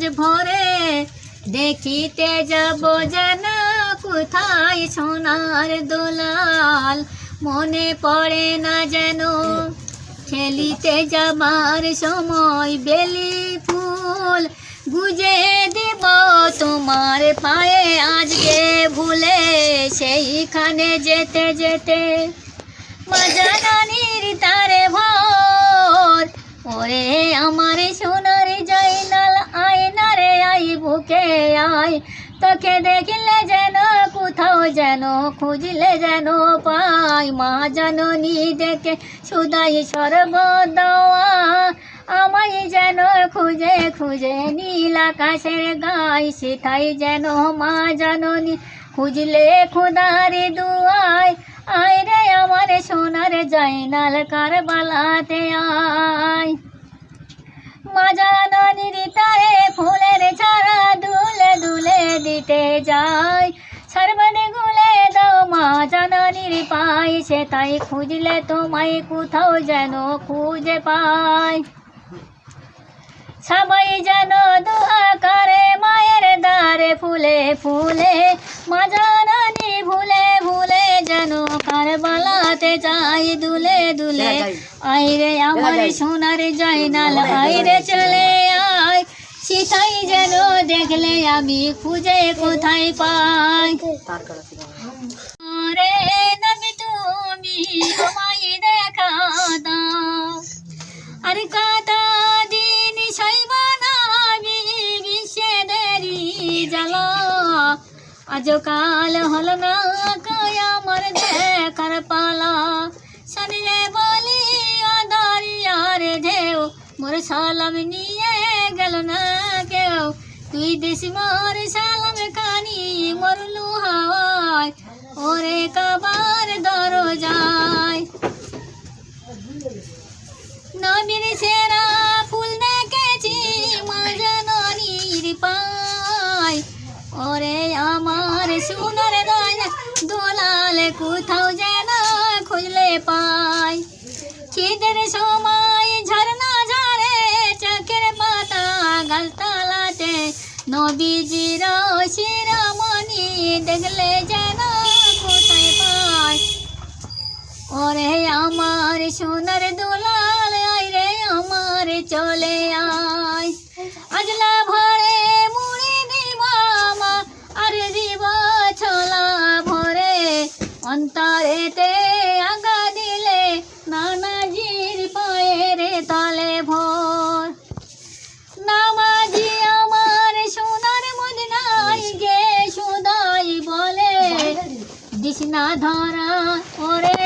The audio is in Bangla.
আজ ভরে দেখিতে যাব যেন কোথায় সোনার দোলাল। মনে পড়ে না যেন খেলিতে যাবার সময় বেলি ফুল। গুজে দেব তোমার পায়ে আজকে ভুলে সেইখানে যেতে যেতে। মজানির তারে ভোর, ওরে আমার আয় তোকে দেখলে যেন, কোথাও যেন, খুঁজলে যেন পাই। মা জননী দেখে সুদাই সর্বদওয়া আমায় যেন খুঁজে খুঁজে নীল আকাশের গাই। সেথাই যেন মা জননী খুঁজলে খুদারে দুয়ায়। আয় রে আমার সোনার জয়নাল কারবালাতে আয়। মাজানির তারে জানানির পাই সে তাই খুঁজলে তোমায় কোথাও যেন খুঁজে পায়। সবাই যেন দোয়া করে মায়ের দ্বারে ফুলে ফুলে মা জানানি ভুলে ভুলে যেন কারবালাতে যাই দুলে দুলে। আইরে আমার সোনার জয়নাল আইরে চলে আয়। সীতাই যেন দেখলে আমি খুঁজে কোথায় পাই। রে নবী তুমি আমায় দেখা দাও আর কাতা দিন সাইবানা বিশ্বে দেরি জ্বালা আজ কাল হল না কয় আমার দেখার পালা শরীরে বলি আদারিয়ার ঢেউ মোর সালাম নিয়ে গেল না কেউ তুই দেশ মোর সালাম কানি মরলু হাওয়ায় নবীর সেরা ফুল দেখেছি মা জননীর পায়। ওরে আমার সুন্দর দয়া দোলালে কোথাও যেন খুঁজলে পাই শীতের সময় ঝরনা ঝরে, চোখের পাতা গালতালাতে। নবীজির শিরমণি দেখলে যেন কোথায় পায়। ওরে আমার সোনার আমার চলে আয়। আজলা ভরে মুড়ি দিবামা আর দিব ছোলা ভরে। অন্তরেতে আগা দিলে নানাজির পায়ের তলে ভোর। নামাজি আমার সোনার মদিনায় গে সুদাই বলে, দিস না ধরা ওরে